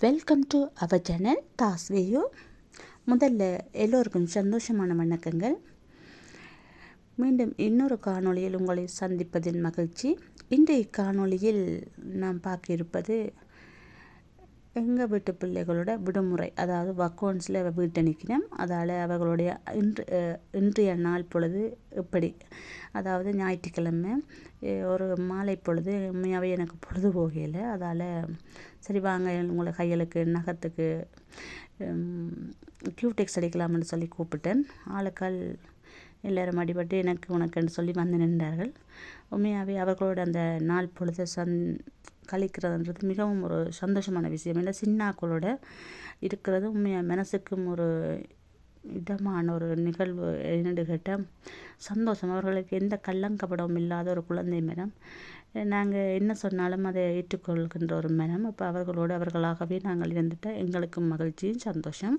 Welcome to our channel தாஸ்வேயு முதல்ல எல்லோருக்கும் சந்தோஷமான வணக்கங்கள். மீண்டும் இன்னொரு காணொளியில் உங்களை சந்திப்பதில் மகிழ்ச்சி. இன்றைய காணொளியில் நாம் பார்க்க இருப்பது எங்கள் வீட்டு பிள்ளைகளோட விடுமுறை அதாவது வக்கோன்ஸில் வீட்டை நிற்கணும் அதால் அவர்களுடைய இன்று இன்றைய நாள் பொழுது எப்படி அதாவது ஞாயிற்றுக்கிழமை ஒரு மாலை பொழுது உண்மையாகவே எனக்கு பொழுது போகையில் அதால் சரி வாங்க உங்களை கையலுக்கு நகத்துக்கு கியூடெக்ஸ் அடிக்கலாம்னு சொல்லி கூப்பிட்டேன். ஆளுக்கள் எல்லாரும் அடிபட்டு எனக்கு உனக்குன்னு சொல்லி வந்து நின்றார்கள். உண்மையாகவே அவர்களோட அந்த நாள் பொழுது சந் கழிக்கிறதுன்றது மிகவும் ஒரு சந்தோஷமான விஷயம். இல்லை சின்னாக்களோட இருக்கிறது உண்மையாக மனசுக்கும் ஒரு இதமான ஒரு நிகழ்வு என்னென்னு கேட்டால் சந்தோஷம். அவர்களுக்கு எந்த கள்ளங்கபடமும் இல்லாத ஒரு குழந்தை மனம் நாங்கள் என்ன சொன்னாலும் அதை ஏற்றுக்கொள்கின்ற ஒரு மனம் அப்போ அவர்களோடு அவர்களாகவே நாங்கள் இருந்துட்டால் எங்களுக்கும் மகிழ்ச்சியும் சந்தோஷம்.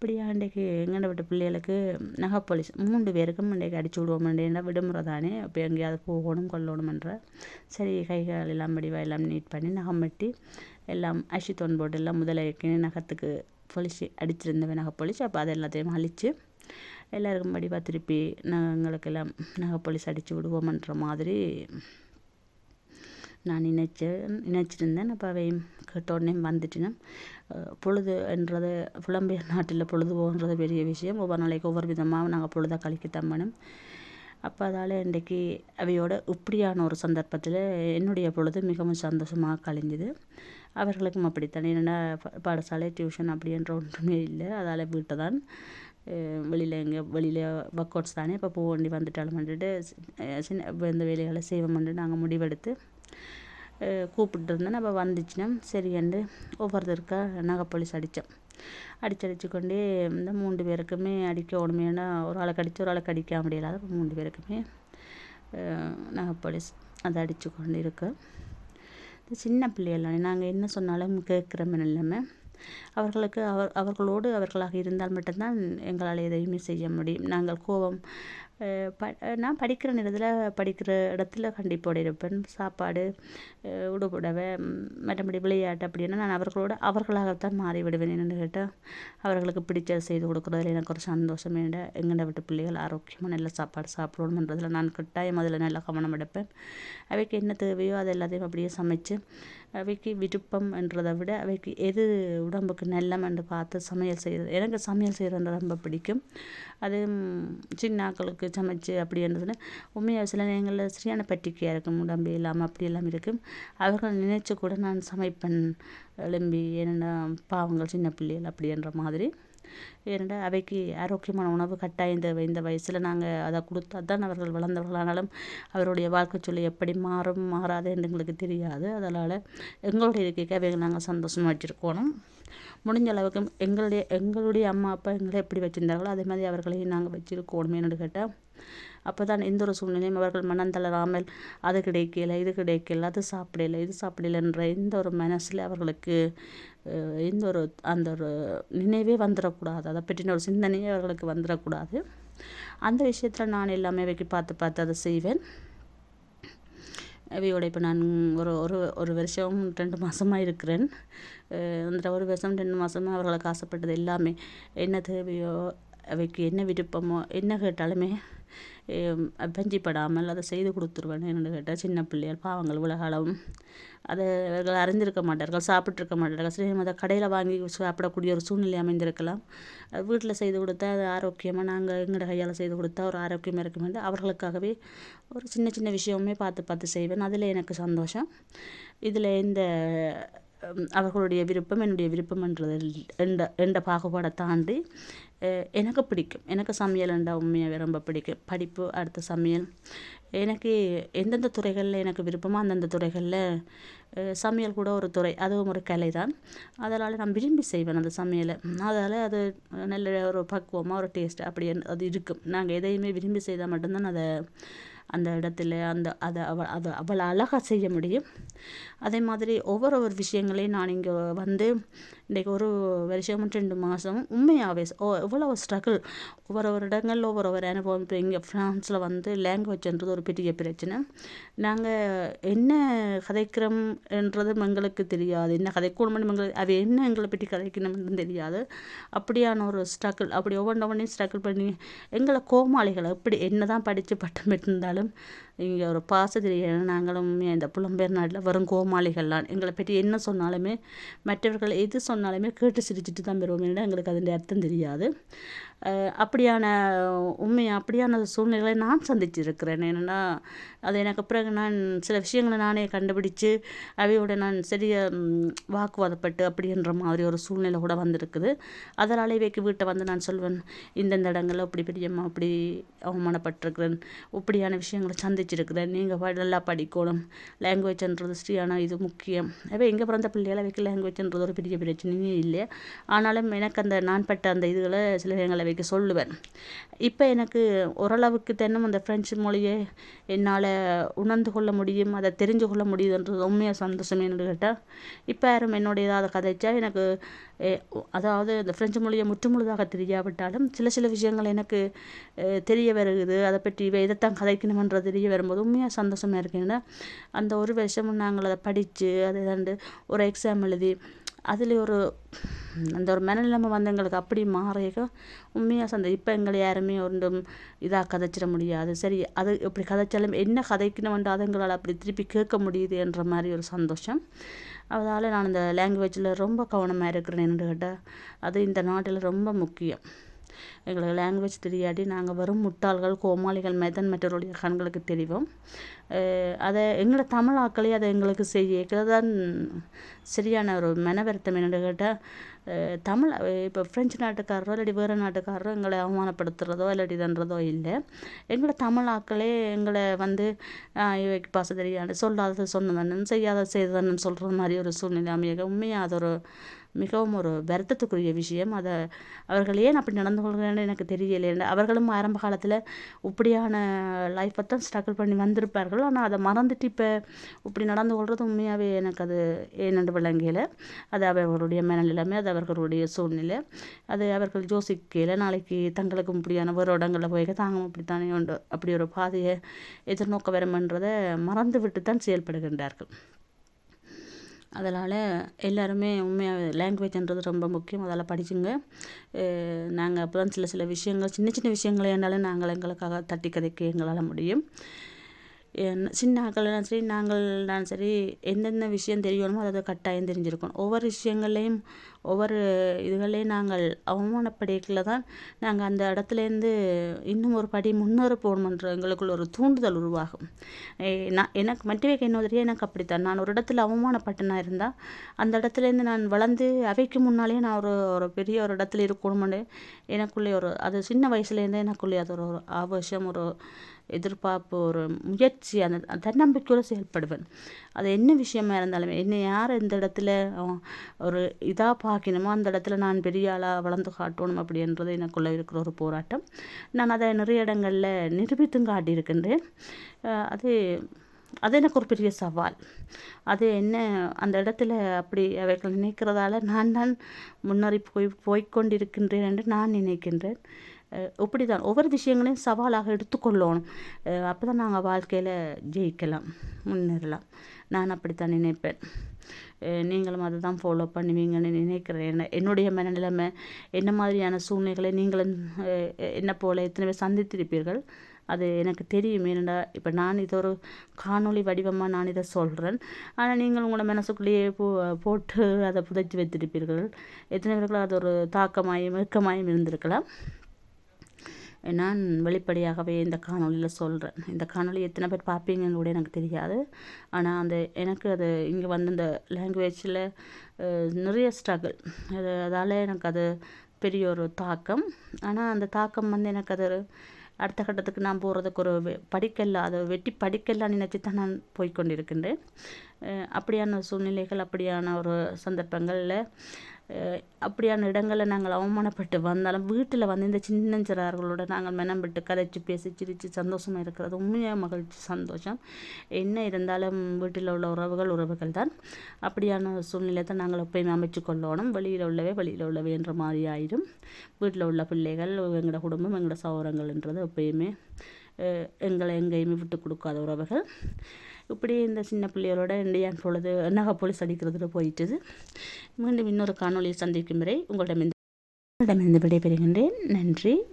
அப்படியா அன்றைக்கு எங்கள்ட விட்ட பிள்ளைகளுக்கு நகை போலீஸ் மூன்று பேருக்கும் இன்றைக்கு அடிச்சு விடுவோம் ஏன்னா விடுமுறை தானே? அப்போ எங்கேயாவது போகணும் கொள்ளணுமன்ற சரி கைகள் எல்லாம் வடிவா எல்லாம் நீட் பண்ணி நகம் வெட்டி எல்லாம் அஷித்தோன் போட்டு எல்லாம் முதலைக்கு நகத்துக்கு பொலிச்சு அடிச்சிருந்தவன் நகை பொலிச்சு அப்போ அதை எல்லாத்தையும் அழித்து எல்லாருக்கும் வடிவா திருப்பி நாங்களுக்கெல்லாம் நகை போலீஸ் அடித்து விடுவோம்ன்ற மாதிரி நான் நினைச்சு நினச்சிருந்தேன் அப்போ அவையும் கேட்ட உடனே வந்துட்டினேன் பொழுது என்றது புலம்பெயர் நாட்டில் பொழுது போகிறது பெரிய விஷயம். ஒவ்வொரு நாளைக்கு ஒவ்வொரு விதமாக நாங்கள் பொழுதை கழிக்கத்தான் வேணும். அப்போ அதால் இன்றைக்கு அவையோட இப்படியான ஒரு சந்தர்ப்பத்தில் என்னுடைய பொழுது மிகவும் சந்தோஷமாக கழிஞ்சுது. அவர்களுக்கும் அப்படித்தான். என்னென்னா பாடசாலை டியூஷன் அப்படின்ற ஒன்றுமே இல்லை. அதால் வீட்டை தான் வெளியில் எங்கே வெளியில் ஒர்க் அவுட்ஸ் தானே. இப்போ போக வேண்டி வந்துட்டாலும் வந்துட்டு சின்ன இந்த வேலைகளை செய்வோம்னு நாங்கள் முடிவெடுத்து கூப்பிட்டு இருந்தேன் அப்போ வந்துச்சுன்னா சரிண்டு ஒவ்வொருத்தருக்கா நகை போலீஸ் அடித்தோம். அடிச்சு அடிச்சு கொண்டே இந்த மூன்று பேருக்குமே அடிக்க உடமையான ஒரு ஆளை கடிச்சு ஒரு ஆளை கடிக்க முடியல அப்போ மூன்று பேருக்குமே நகை போலீஸ் அதை அடித்து கொண்டு இருக்கு இது சின்ன பிள்ளைகள் நாங்கள் என்ன சொன்னாலும் கேட்குறமே இல்லாமல் அவர்களுக்கு அவர் அவர்களோடு அவர்களாக இருந்தால் மட்டும்தான் எங்களால் எதையுமே செய்ய முடியும். நாங்கள் கோபம் ப நான் படிக்கிற நேரத்தில் படிக்கிற இடத்துல கண்டிப்போடு இருப்பேன். சாப்பாடு அஹ் உடுப்புடவை மற்றபடி விளையாட்டு அப்படின்னா நான் அவர்களோட அவர்களாகத்தான் மாறி விடுவேன் என்னென்னு கேட்டால் அவர்களுக்கு பிடிச்சதை செய்து கொடுக்குறதுல எனக்கு ஒரு சந்தோஷம். ஏன்டா எங்கள்ட விட்டு பிள்ளைகள் ஆரோக்கியமாக நல்ல சாப்பாடு சாப்பிடணுன்றதில் நான் கட்டாயம் அதில் நல்லா கவனம் எடுப்பேன். அவைக்கு என்ன தேவையோ அது எல்லாத்தையும் அப்படியே சமைச்சு அவைக்கு விருப்பம் என்றதை விட அவைக்கு எது உடம்புக்கு நல்லமென்று பார்த்து சமையல் செய்கிறது எனக்கு சமையல் செய்கிறது ரொம்ப பிடிக்கும். அது சின்னாக்களுக்கு சின்ன ஆட்களுக்கு சமைச்சு அப்படின்றதுன்னு உண்மையாக சில நேரங்களில் சரியான பட்டிக்கையாக இருக்கும் உடம்பு இல்லாமல் அப்படி எல்லாம் இருக்கும். அவர்கள் நினைச்சு கூட நான் சமைப்பேன் எழும்பி என்னென்ன பாவங்கள் சின்ன பிள்ளைகள் அப்படின்ற மாதிரி. ஏனெண்டா அவைக்கு ஆரோக்கியமான உணவு கட்டாயம் தேவை இந்த வயசில் நாங்கள் அதை கொடுத்தா தான் அவர்கள் வளர்ந்தவர்களானாலும் அவருடைய வாழ்க்கை சொல்லி எப்படி மாறும் மாறாது என்று எங்களுக்கு தெரியாது. அதனால் எங்களுடைய இருக்கைக்கு அவைகள் நாங்கள் சந்தோஷமாக வச்சுருக்கணும். முடிஞ்ச அளவுக்கு எங்களுடைய எங்களுடைய அம்மா அப்பா எங்களை எப்படி வச்சுருந்தார்களோ அதே மாதிரி அவர்களையும் நாங்கள் வச்சுருக்கணும் என்னென்னு கேட்டால் அப்போ தான் எந்த ஒரு சூழ்நிலையும் அவர்கள் மனம் தளராமல் அது கிடைக்கல இது கிடைக்கல அது சாப்பிடல இது சாப்பிடலன்ற எந்த ஒரு மனசில் அவர்களுக்கு எந்த ஒரு அந்த ஒரு நினைவே வந்துடக்கூடாது அதை பற்றின ஒரு சிந்தனையே அவர்களுக்கு வந்துடக்கூடாது அந்த விஷயத்தில் நான் எல்லாமே வைக்க பார்த்து பார்த்து அதை செய்வேன். அவையோட இப்போ நான் ஒரு ஒரு ஒரு வருஷம் ரெண்டு மாதமாக இருக்கிறேன். அந்த ஒரு வருஷம் ரெண்டு மாதமாக அவர்களுக்கு ஆசைப்பட்டது எல்லாமே என்ன தேவையோ அவைக்கு என்ன விருப்பமோ என்ன கேட்டாலுமே ஹம், பஞ்சிப்படாமல் அதை செய்து கொடுத்துருவேன் என்னென்னு கேட்டால் சின்ன பிள்ளைகள் பாவங்கள் உலகளவும். அதை அவர்கள் அறிந்திருக்க மாட்டார்கள் சாப்பிட்ருக்க மாட்டார்கள். சில நேரம் அதை கடையில் வாங்கி சாப்பிடக்கூடிய ஒரு சூழ்நிலை அமைந்திருக்கலாம். வீட்டில் செய்து கொடுத்தா அது ஆரோக்கியமாக நாங்கள் எங்களோட கையால் செய்து கொடுத்தா ஒரு ஆரோக்கியமாக இருக்கும் என்று அவர்களுக்காகவே ஒரு சின்ன சின்ன விஷயமே பார்த்து பார்த்து செய்வேன். அதில் எனக்கு சந்தோஷம். இதில் இந்த அவர்களுடைய விருப்பம் என்னுடைய விருப்பம்ன்றது எந்த எந்த பாகுபாடை தாண்டி எனக்கு பிடிக்கும். எனக்கு சமையல் என்ற உண்மையாகவே ரொம்ப பிடிக்கும். படிப்பு அடுத்த சமையல். எனக்கு எந்தெந்த துறைகளில் எனக்கு விருப்பமோ அந்தந்த துறைகளில் சமையல் கூட ஒரு துறை. அதுவும் ஒரு கலை தான் அதனால் நான் விரும்பி செய்வேன் அந்த சமையலை. அதால் அது நல்ல ஒரு பக்குவமாக ஒரு டேஸ்ட் அப்படி அது இருக்கும். நாங்கள் எதையுமே விரும்பி செய்தால் மட்டும்தான் அதை அந்த இடத்துல அந்த அதை அவ அதை அவ்வளோ அழகாக செய்ய முடியும். அதே மாதிரி ஒவ்வொரு ஒரு விஷயங்களையும் நான் இங்கே வந்து இன்றைக்கு ஒரு வருஷமும் ரெண்டு மாதம் உண்மையாகவே ஓ எவ்வளோ ஸ்ட்ரகிள் ஒவ்வொரு ஒரு இடங்களில் ஒவ்வொரு ஒரு அனுபவம். இப்போ இங்கே ஃப்ரான்ஸில் வந்து லேங்குவேஜ்ன்றது ஒரு பெரிய பிரச்சனை. நாங்கள் என்ன கதைக்கிறோம் என்றதும் எங்களுக்கு தெரியாது. என்ன கதைக்கணும்னு எங்களுக்கு அது என்ன எங்களை பற்றி கதைக்கணும்னு தெரியாது. அப்படியான ஒரு ஸ்ட்ரகிள் அப்படி ஒவ்வொன்றொன்றையும் ஸ்ட்ரகிள் பண்ணி எங்களை கோமாளிகளை எப்படி என்ன தான் படித்து பட்டம் பெற்றிருந்தாலும் இங்கே ஒரு பாசத்திரியான நாங்களும் இந்த புலம்பெயர் நாட்டில் வரும் கோமாளிகள்லாம் எங்களை பற்றி என்ன சொன்னாலுமே மற்றவர்கள் எது சொன்னாலுமே கேட்டு சிரிச்சிட்டு தான் பெறுவோம் எங்களுக்கு அதன் அர்த்தம் தெரியாது. அப்படியான உண்மை அப்படியான சூழ்நிலைகளை நான் சந்திச்சிருக்கிறேன். என்னென்னா அது எனக்கு பிறகு நான் சில விஷயங்களை நானே கண்டுபிடிச்சு அவையோட நான் சரியாக வாக்குவாதப்பட்டு அப்படின்ற மாதிரி ஒரு சூழ்நிலை கூட வந்திருக்குது. அதனால் இவைக்கு வீட்டை வந்து நான் சொல்வேன் இந்தந்த இடங்களில் அப்படி பெரியம்மா அப்படி அவமானப்பட்டிருக்கிறேன் இப்படியான விஷயங்களை சந்திச்சிருக்கிறேன். நீங்கள் நல்லா படிக்கணும். லாங்குவேஜ்ன்றது ஸ்ரீயான இது முக்கியம். அவை எங்கே பிறந்த பிள்ளைகளை வைக்க லாங்குவேஜ்ன்றது ஒரு பெரிய பிரச்சனையும் இல்லை ஆனாலும் எனக்கு அந்த நான் பட்ட அந்த இதுகளை சில எங்களை வைக்க சொல்லுவேன். இப்போ எனக்கு ஓரளவுக்கு தென்னும் அந்த ஃப்ரெஞ்சு மொழியை என்னால் உணர்ந்து கொள்ள முடியும் அதை தெரிஞ்சு கொள்ள முடியுதுன்றது உண்மையாக சந்தோஷம் என்னென்னு கேட்டால் இப்போ யாரும் என்னுடைய அதை கதைச்சா எனக்கு அதாவது இந்த ஃப்ரெஞ்சு மொழியை முற்றுமுழுதாக தெரியாவிட்டாலும் சில சில விஷயங்கள் எனக்கு தெரிய வருகுது. அதை பற்றி இவை இதைத்தான் கதைக்கணுமன்றது தெரிய வரும்போது உண்மையாக சந்தோஷமாக இருக்குங்கன்னா அந்த ஒரு வருஷமும் நாங்கள் அதை படித்து அதை வந்து ஒரு எக்ஸாம் எழுதி அதில் ஒரு அந்த ஒரு மனநிலைமை வந்து எங்களுக்கு அப்படி மாறிக்க உண்மையாக சந்த இப்போ எங்களை யாருமே ஒன்றும் இதாக கதைச்சிட முடியாது. சரி அது இப்படி கதைச்சாலும் என்ன கதைக்கணுமென்று அதை எங்களால் அப்படி திருப்பி கேட்க முடியுது என்ற மாதிரி ஒரு சந்தோஷம். அதனால் நான் இந்த லாங்குவேஜில் ரொம்ப கவனமாக இருக்கிறேன் என்று கேட்டால் அது இந்த நாட்டில் ரொம்ப முக்கியம். எங்களுக்கு லாங்குவேஜ் தெரியாட்டி நாங்கள் வரும் முட்டாள்கள் கோமாளிகள் மெதன் மற்றவருடைய கண்களுக்கு தெரிவோம் அதை எங்களோட தமிழ் ஆக்களே அதை எங்களுக்கு செய்ய தான் சரியான ஒரு மனவருத்தம் என்னென்னு கேட்டால் தமிழ் இப்போ ஃப்ரெஞ்சு நாட்டுக்காரரோ இல்லாட்டி வேறு நாட்டுக்காரரோ எங்களை அவமானப்படுத்துகிறதோ இல்லாட்டி இதுன்றதோ இல்லை. எங்களை தமிழ் ஆக்களே எங்களை வந்து இவைக்கு பாச தெரியாது சொல்லாதது சொன்னதானு செய்யாத செய்ததானு சொல்கிற மாதிரி ஒரு சூழ்நிலை அமைய உண்மையாக அது ஒரு மிகவும் ஒரு வருத்தத்துக்குரிய விஷயம். அதை அவர்கள் ஏன் அப்படி நடந்து கொள்கிறான்னு எனக்கு தெரியலை அவர்களும் ஆரம்ப காலத்தில் இப்படியான லைஃப்பை தான் ஸ்ட்ரகிள் பண்ணி வந்திருப்பார்கள். ஆனால் அதை மறந்துட்டு இப்போ இப்படி நடந்து கொள்வது உண்மையாகவே எனக்கு அது ஏனென்று விளங்கலை. அது அவர்களுடைய மனநிலைமை அது அவர்களுடைய சூழ்நிலை. அது அவர்கள் யோசிக்கல. நாளைக்கு தங்களுக்கு இப்படியான வேறு இடங்களில் போய் தாங்க அப்படித்தானே உண்டு. அப்படி ஒரு பாதையை எதிர்நோக்க வருமென்றதை மறந்து விட்டு தான் செயல்படுகின்றார்கள். அதனால் எல்லாருமே உண்மையாக லாங்குவேஜ்ன்றது ரொம்ப முக்கியம். அதெல்லாம் படிச்சுங்க. நாங்கள் அப்போ தான் சில சில விஷயங்கள் சின்ன சின்ன விஷயங்களை இருந்தாலும் நாங்கள் எங்களுக்காக தட்டி கதைக்க எங்களால் முடியும். சின்ன ஆக்கள்லாம் சரி நாங்கள்லாம் சரி எந்தெந்த விஷயம் தெரியணுமோ அதை கட்டாயம் தெரிஞ்சிருக்கணும். ஒவ்வொரு விஷயங்கள்லையும் ஒவ்வொரு இதுகளையும் நாங்கள் அவமானப்படையக்குள்ள தான் நாங்கள் அந்த இடத்துலேருந்து இன்னும் ஒரு படி முன்னேற போகணுன்ற எங்களுக்குள்ள ஒரு தூண்டுதல் உருவாகும். நான் எனக்கு மட்டுமே என்ன தெரியும் எனக்கு அப்படித்தான். நான் ஒரு இடத்துல அவமானப்பட்டனா இருந்தால் அந்த இடத்துலேருந்து நான் வளர்ந்து அவைக்கு முன்னாலே நான் ஒரு ஒரு பெரிய ஒரு இடத்துல இருக்கணும்னு எனக்குள்ளே ஒரு அது சின்ன வயசுலேருந்தே எனக்குள்ளே அது ஒரு ஆவேசம் ஒரு எதிர்பார்ப்பு ஒரு முயற்சி அந்த தன்னம்பிக்கையோடு செயல்படுவேன். அது என்ன விஷயமா இருந்தாலுமே என்னை யார் இந்த இடத்துல ஒரு இதாக பார்க்கணுமோ அந்த இடத்துல நான் பெரிய ஆளாக வளர்ந்து காட்டணும் அப்படின்றது எனக்குள்ளே இருக்கிற ஒரு போராட்டம். நான் அதை நிறைய இடங்களில் நிரூபித்தும் காட்டியிருக்கின்றேன். அது அது எனக்கு ஒரு பெரிய சவால். அது என்ன அந்த இடத்துல அப்படி அவைகள் நினைக்கிறதால நான் தான் முன்னேறி போய் போய்கொண்டிருக்கின்றேன் என்று நான் நினைக்கின்றேன். இப்படி தான் ஒவ்வொரு விஷயங்களையும் சவாலாக எடுத்துக்கொள்ளணும். அப்போ தான் நாங்கள் வாழ்க்கையில் ஜெயிக்கலாம் முன்னேறலாம். நான் அப்படித்தான் நினைப்பேன். நீங்களும் அதை தான் ஃபாலோ பண்ணுவீங்கன்னு நினைக்கிறேன். என்னுடைய மனநிலைமை என்ன மாதிரியான சூழ்நிலைகளை நீங்களும் என்ன போல் எத்தனை பேர் சந்தித்திருப்பீர்கள் அது எனக்கு தெரியும். ஏனடா இப்போ நான் இது ஒரு காணொளி வடிவமாக நான் இதை சொல்கிறேன் ஆனால் நீங்கள் உங்களோட மனசுக்குள்ளேயே போ போட்டு அதை புதைச்சி வைத்திருப்பீர்கள். எத்தனை பேர்களும் அது ஒரு தாக்கமாயும் இறுக்கமாயும் இருந்திருக்கலாம். நான் வெளிப்படையாகவே இந்த காணொலியில் சொல்கிறேன் இந்த காணொலி எத்தனை பேர் பார்ப்பீங்கன்னு கூட எனக்கு தெரியாது. ஆனால் அந்த எனக்கு அது இங்கே வந்து இந்த லாங்குவேஜில் நிறைய ஸ்ட்ரகிள் அது அதால் எனக்கு அது பெரிய ஒரு தாக்கம். ஆனால் அந்த தாக்கம் வந்து எனக்கு அது அடுத்த கட்டத்துக்கு நான் போகிறதுக்கு ஒரு படிக்கல்ல அதை வெட்டி படிக்கல்லாம் நினச்சி தான் நான் போய்கொண்டிருக்கின்றேன் அப்படியான சூழ்நிலைகள் அப்படியான ஒரு சந்தர்ப்பங்களில் அப்படியான இடங்களில் நாங்கள் அவமானப்பட்டு வந்தாலும் வீட்டில் வந்து இந்த சின்னஞ்சிறார்களோட நாங்கள் மெனம் விட்டு கதைச்சு பேசி சிரித்து சந்தோஷமாக இருக்கிறது உண்மையாக மகிழ்ச்சி சந்தோஷம். என்ன இருந்தாலும் வீட்டில் உள்ள உறவுகள் உறவுகள் தான். அப்படியான சூழ்நிலை தான் நாங்கள் எப்பயுமே அமைச்சு கொள்ளணும். வெளியில் உள்ளவே வெளியில் உள்ளவே என்ற மாதிரி ஆயிடும் வீட்டில் உள்ள பிள்ளைகள் எங்களோட குடும்பம் எங்களோட சௌரங்கள்ன்றது எப்பயுமே எங்களை எங்கேயுமே விட்டு கொடுக்காத உறவுகள். இப்படி இந்த சின்ன பிள்ளைகளோட இந்தியான் பொழுது நகை போலீஸ் அடிக்கிறதுல போயிட்டுது. மீண்டும் இன்னொரு காணொலியை சந்திக்கும் வரை உங்களிடம் உங்களிடமிருந்து விடைபெறுகின்றேன். நன்றி.